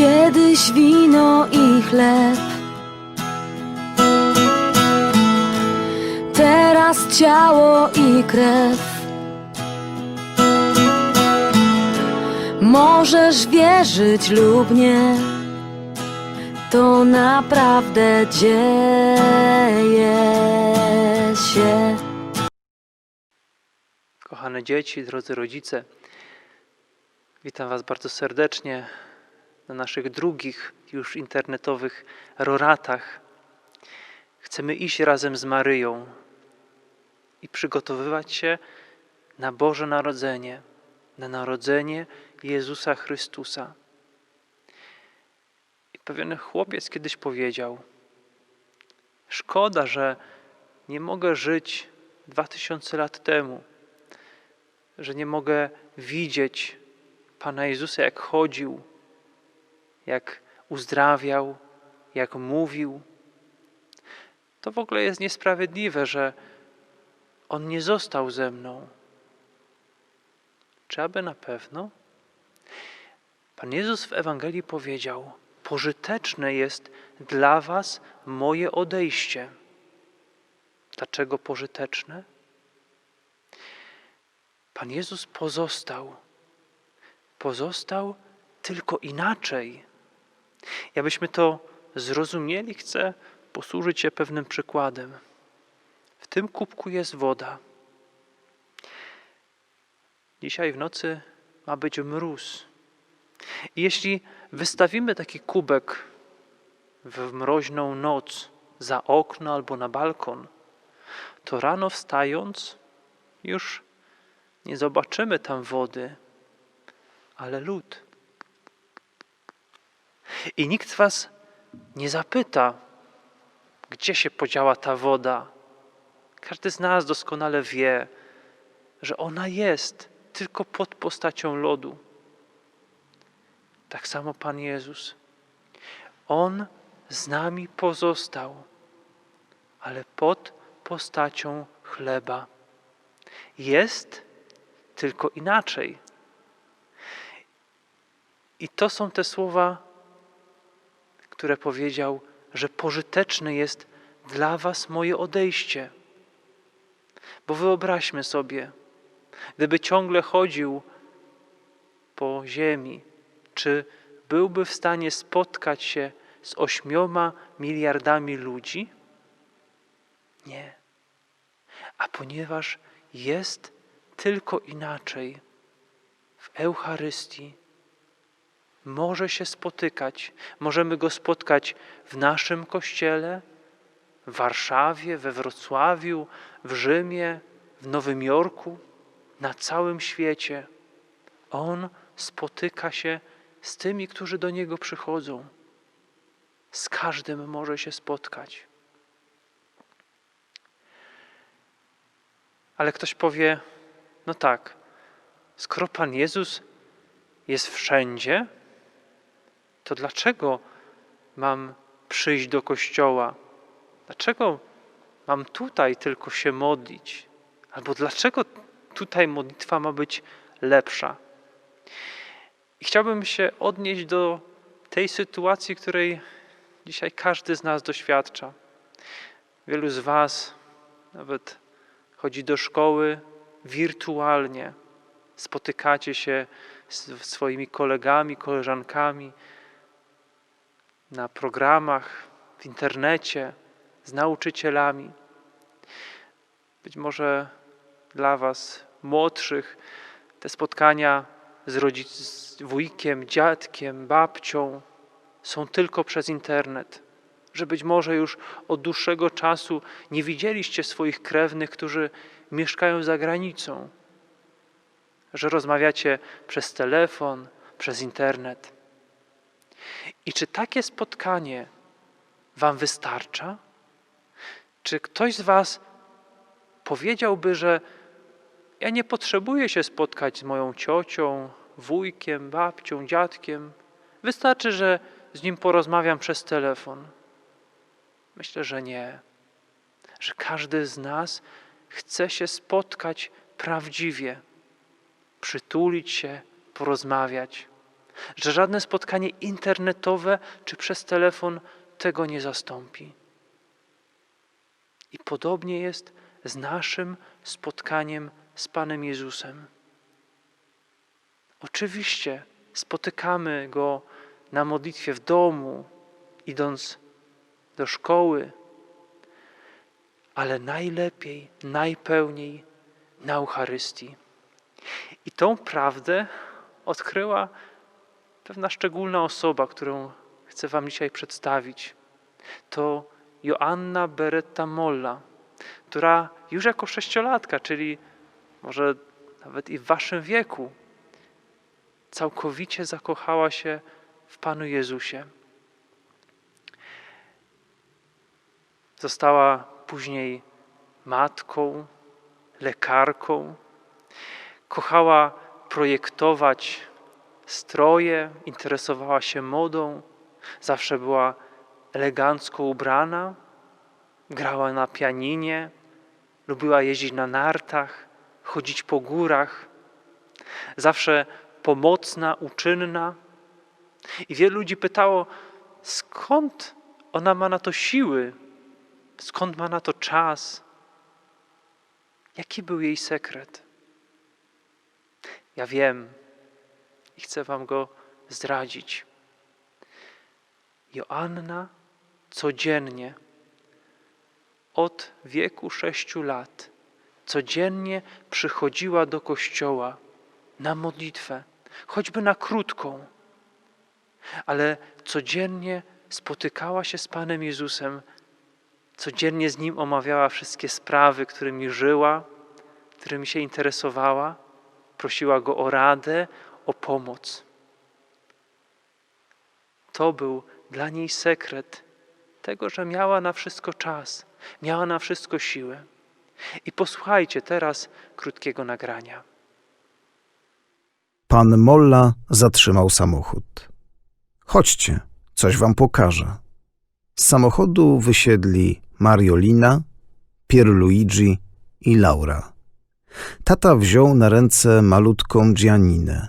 Kiedyś wino i chleb. Teraz ciało i krew. Możesz wierzyć lub nie. To naprawdę dzieje się. Kochane dzieci, drodzy rodzice, witam Was bardzo serdecznie na naszych drugich już internetowych roratach. Chcemy iść razem z Maryją i przygotowywać się na Boże Narodzenie, na narodzenie Jezusa Chrystusa. I pewien chłopiec kiedyś powiedział: Szkoda, że nie mogę żyć dwa tysiące lat temu że nie mogę widzieć Pana Jezusa, jak chodził, jak uzdrawiał, jak mówił. To w ogóle jest niesprawiedliwe, że On nie został ze mną. Czy aby na pewno? Pan Jezus w Ewangelii powiedział: Pożyteczne jest dla Was moje odejście. Dlaczego pożyteczne? Pan Jezus pozostał. Pozostał tylko inaczej. I abyśmy to zrozumieli, chcę posłużyć się pewnym przykładem. W tym kubku jest woda. Dzisiaj w nocy ma być mróz. I jeśli wystawimy taki kubek w mroźną noc za okno albo na balkon, to rano wstając już nie zobaczymy tam wody, ale lód. I nikt z Was nie zapyta, gdzie się podziała ta woda. Każdy z nas doskonale wie, że ona jest tylko pod postacią lodu. Tak samo Pan Jezus. On z nami pozostał, ale pod postacią chleba. Jest tylko inaczej. I to są te słowa, które powiedział, że pożyteczne jest dla Was moje odejście. Bo wyobraźmy sobie, gdyby ciągle chodził po ziemi, czy byłby w stanie spotkać się z ośmioma miliardami ludzi? Nie. A ponieważ jest tylko inaczej w Eucharystii może się spotykać. Możemy go spotkać w naszym kościele, w Warszawie, we Wrocławiu, w Rzymie, w Nowym Jorku, na całym świecie. On spotyka się z tymi, którzy do niego przychodzą. Z każdym może się spotkać. Ale ktoś powie, no tak, skoro Pan Jezus jest wszędzie, to dlaczego mam przyjść do kościoła? Dlaczego mam tutaj tylko się modlić? Albo dlaczego tutaj modlitwa ma być lepsza? I chciałbym się odnieść do tej sytuacji, której dzisiaj każdy z nas doświadcza. Wielu z Was nawet chodzi do szkoły wirtualnie. Spotykacie się z swoimi kolegami, koleżankami na programach, w internecie, z nauczycielami. Być może dla Was, młodszych, te spotkania z, rodzic, z wujkiem, dziadkiem, babcią są tylko przez internet. Że być może już od dłuższego czasu nie widzieliście swoich krewnych, którzy mieszkają za granicą, że rozmawiacie przez telefon, przez internet. I czy takie spotkanie Wam wystarcza? Czy ktoś z Was powiedziałby, że ja nie potrzebuję się spotkać z moją ciocią, wujkiem, babcią, dziadkiem? Wystarczy, że z nim porozmawiam przez telefon. Myślę, że nie. Że każdy z nas chce się spotkać prawdziwie, przytulić się, porozmawiać. Że żadne spotkanie internetowe czy przez telefon tego nie zastąpi. I podobnie jest z naszym spotkaniem z Panem Jezusem. Oczywiście spotykamy Go na modlitwie w domu, idąc do szkoły, ale najlepiej, najpełniej na Eucharystii. I tą prawdę odkryła pewna szczególna osoba, którą chcę Wam dzisiaj przedstawić. To Joanna Beretta Molla, która już jako sześciolatka, czyli może nawet i w Waszym wieku, całkowicie zakochała się w Panu Jezusie. Została później matką, lekarką. Kochała projektować stroje, interesowała się modą, zawsze była elegancko ubrana, grała na pianinie, lubiła jeździć na nartach, chodzić po górach. Zawsze pomocna, uczynna. I wielu ludzi pytało, skąd ona ma na to siły, skąd ma na to czas, jaki był jej sekret. Ja wiem i chcę Wam go zdradzić. Joanna codziennie od wieku sześciu lat codziennie przychodziła do kościoła na modlitwę, choćby na krótką, ale codziennie spotykała się z Panem Jezusem, codziennie z Nim omawiała wszystkie sprawy, którymi żyła, którymi się interesowała, prosiła Go o radę, o pomoc. To był dla niej sekret tego, że miała na wszystko czas, miała na wszystko siłę. I posłuchajcie teraz krótkiego nagrania. Pan Molla zatrzymał samochód. Chodźcie, coś wam pokażę. Z samochodu wysiedli Mariolina, Pierluigi i Laura. Tata wziął na ręce malutką Gianinę.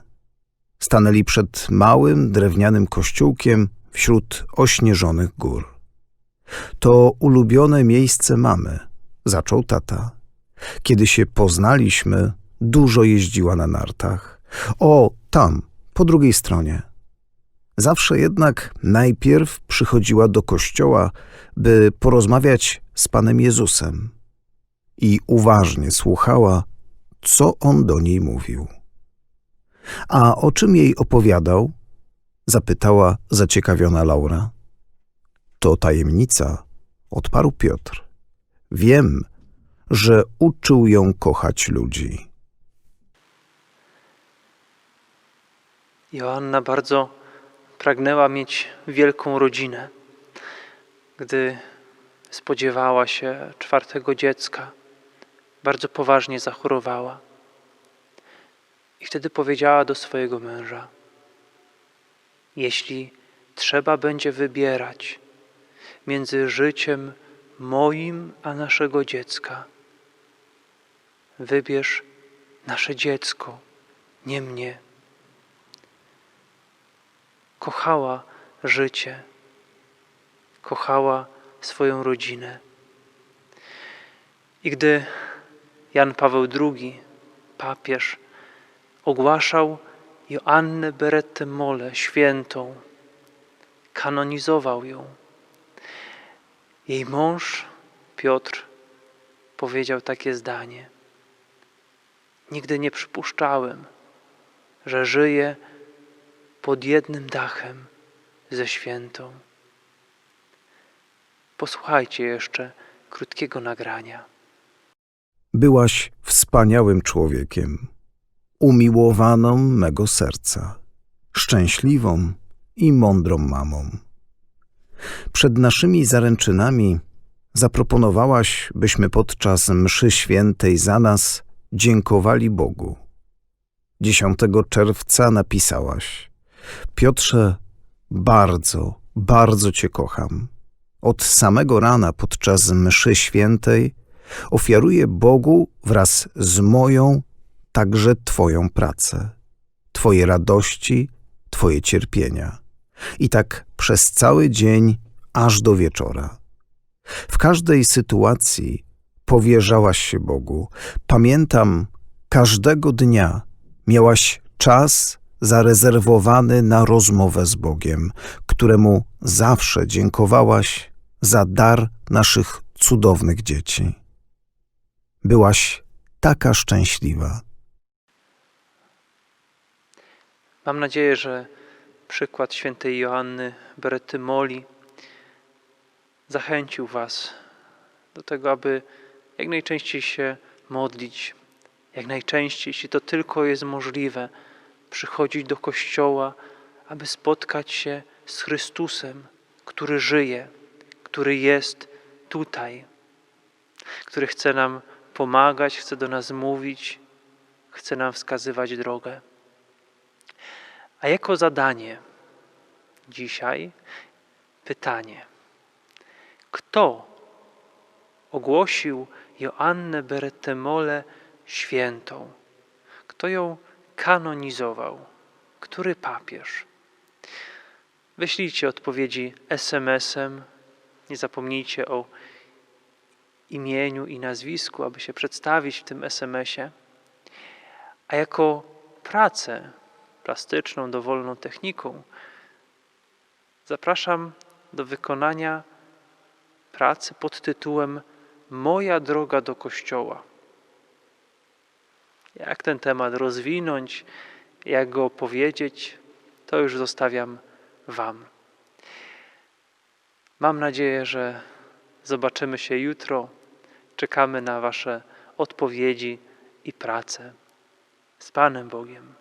Stanęli przed małym, drewnianym kościółkiem wśród ośnieżonych gór. To ulubione miejsce mamy, zaczął tata. Kiedy się poznaliśmy, dużo jeździła na nartach. O, tam, po drugiej stronie. Zawsze jednak najpierw przychodziła do kościoła, by porozmawiać z Panem Jezusem i uważnie słuchała, co on do niej mówił. A o czym jej opowiadał? zapytała zaciekawiona Laura. To tajemnica, odparł Piotr. Wiem, że uczył ją kochać ludzi. Joanna bardzo pragnęła mieć wielką rodzinę. Gdy spodziewała się czwartego dziecka, bardzo poważnie zachorowała. I wtedy powiedziała do swojego męża: Jeśli trzeba będzie wybierać między życiem moim a naszego dziecka, wybierz nasze dziecko, nie mnie kochała życie, kochała swoją rodzinę. I gdy Jan Paweł II, papież, ogłaszał Joannę Berettę Mole świętą, kanonizował ją. Jej mąż Piotr powiedział takie zdanie: Nigdy nie przypuszczałem, że żyję pod jednym dachem ze świętą. Posłuchajcie jeszcze krótkiego nagrania. Byłaś wspaniałym człowiekiem, umiłowaną mego serca, szczęśliwą i mądrą mamą. Przed naszymi zaręczynami zaproponowałaś, byśmy podczas mszy świętej za nas dziękowali Bogu. 10 czerwca napisałaś: Piotrze, bardzo, bardzo Cię kocham. Od samego rana podczas mszy świętej ofiaruję Bogu wraz z moją, także Twoją pracę, Twoje radości, Twoje cierpienia. I tak przez cały dzień, aż do wieczora. W każdej sytuacji powierzałaś się Bogu. Pamiętam, każdego dnia miałaś czas zarezerwowany na rozmowę z Bogiem, któremu zawsze dziękowałaś za dar naszych cudownych dzieci. Byłaś taka szczęśliwa. Mam nadzieję, że przykład świętej Joanny Berety Moli zachęcił Was do tego, aby jak najczęściej się modlić, jak najczęściej, jeśli to tylko jest możliwe, przychodzić do kościoła, aby spotkać się z Chrystusem, który żyje, który jest tutaj, który chce nam pomagać, chce do nas mówić, chce nam wskazywać drogę. A jako zadanie dzisiaj pytanie: kto ogłosił Joannę Beretemole świętą? Kto ją kanonizował? Który papież? Wyślijcie odpowiedzi SMS-em. Nie zapomnijcie o imieniu i nazwisku, aby się przedstawić w tym SMS-ie. A jako pracę plastyczną, dowolną techniką, zapraszam do wykonania pracy pod tytułem Moja droga do Kościoła. Jak ten temat rozwinąć, jak go opowiedzieć, to już zostawiam Wam. Mam nadzieję, że zobaczymy się jutro. Czekamy na Wasze odpowiedzi i pracę. Z Panem Bogiem.